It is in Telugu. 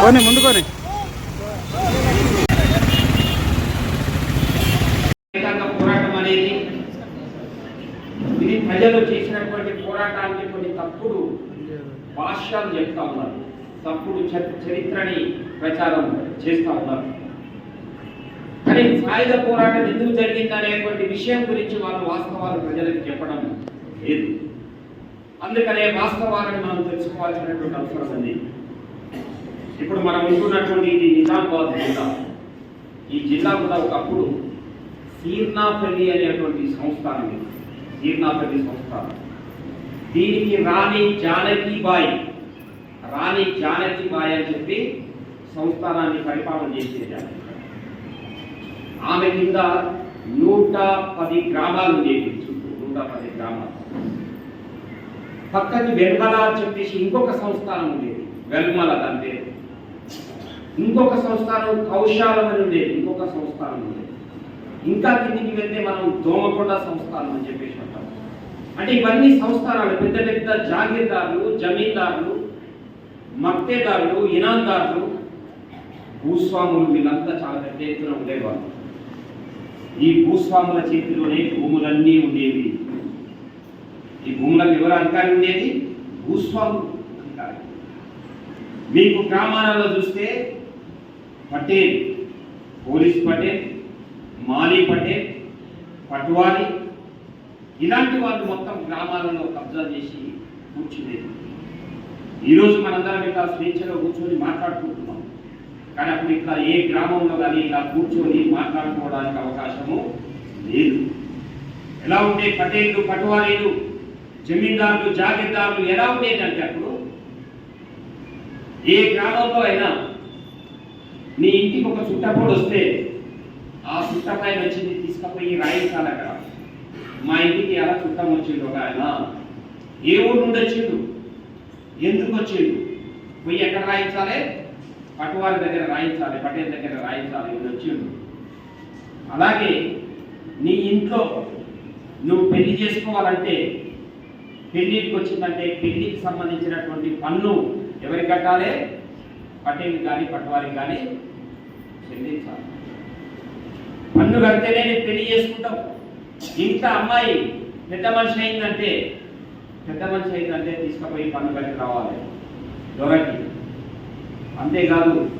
పోనీ ముందుకోని పోరాటం అనేది ఇది ప్రజలు చేసినటువంటి పోరాటానికి కొన్ని తప్పుడు భాష్యాలు చెప్తా ఉన్నారు. తప్పుడు చరిత్రని ప్రచారం చేస్తా ఉన్నారు. కానీ సాయుధ పోరాటం ఎందుకు జరిగింది అనేటువంటి విషయం గురించి వాళ్ళు వాస్తవాలు ప్రజలకు చెప్పడం లేదు. అందుకనే వాస్తవాలను మనం తెలుసుకోవాల్సినటువంటి అవసరం ఉంది. ఇప్పుడు మనం ఉంటున్నటువంటి ఇది నిజామాబాద్ జిల్లా ఈ జిల్లా కూడా ఒకప్పుడు సీర్నాపల్లి అనేటువంటి సంస్థానం ఇది. సీర్నాపల్లి సంస్థానం. దీనికి రాణి జానకిబాయి రాణి జానకీబాయి అని చెప్పి సంస్థానాన్ని పరిపాలన చేసేదాన్ని ఆమె. ఆమె కింద నూట పది గ్రామాలు ఉండేవి. చుట్టూ నూట పది గ్రామాలు. పక్కకి వెల్మల అని చెప్పేసి ఇంకొక సంస్థానం ఉండేది. వెల్మల దాని పేరు. ఇంకొక సంస్థానం కౌశాలం అని ఉండేది. ఇంకొక సంస్థానం ఉండేది. ఇంకా కిందికి వెళ్తే మనం దోమకొండ సంస్థానం అని చెప్పేసి అంటాం. అంటే ఇవన్నీ సంస్థానాలు పెద్ద పెద్ద జాగీర్దారులు జమీందారులు మక్తేదారులు ఇనాందారులు. భూస్వాములు వీళ్ళంతా చాలా పెద్ద ఎత్తున ఉండేవాళ్ళు. ఈ భూస్వాముల చేతిలోనే భూములన్నీ ఉండేవి. ఈ భూములకు ఎవరు అధికారం ఉండేది భూస్వాములు అధికారం మీకు గ్రామాలలో చూస్తే పటేల్ పోలీస్ పటేల్ మాలీ పటేల్ పట్వారి ఇలాంటి వాళ్ళు మొత్తం గ్రామాలలో కబ్జా చేసి కూర్చునేది. ఈరోజు మనందరం ఇట్లా స్వేచ్ఛగా కూర్చొని మాట్లాడుకుంటున్నాం. కానీ అప్పుడు ఇట్లా ఏ గ్రామంలో కానీ ఇలా కూర్చొని మాట్లాడుకోవడానికి అవకాశము లేదు. ఎలా ఉండే పటేళ్ళు పట్వారీలు? జమీందారులు జాగీర్దారులు ఎలా ఉండేటంటే అప్పుడు ఏ గ్రామంలో అయినా నీ ఇంటికి ఒక చుట్టపోడు వస్తే ఆ చుట్టపైన వచ్చింది తీసుకుపోయి రాయించాలి అక్కడ. మా ఇంటికి ఎలా చుట్టం వచ్చిండు ఒక ఆయన. ఏ ఊరు నుండి వచ్చిండు? ఎందుకు వచ్చిండు? పోయి ఎక్కడ రాయించాలి? పట్టువారి దగ్గర రాయించాలి పటేల్ దగ్గర రాయించాలి ఈయన వచ్చిండు. అలాగే నీ ఇంట్లో నువ్వు పెళ్ళి చేసుకోవాలంటే పెళ్ళికి వచ్చిందంటే పెళ్ళికి సంబంధించినటువంటి పన్ను ఎవరికి కట్టాలి? పటేల్ కానీ పట్టవారికి కానీ చెల్లించాలి. పన్ను కడితేనే నేను పెళ్ళి చేసుకుంటాం. ఇంత అమ్మాయి పెద్ద మనిషి అయిందంటే పెద్ద మనిషి అయిందంటే తీసుకుపోయి పన్ను కట్టి రావాలి. దొరకి. అంతేకాదు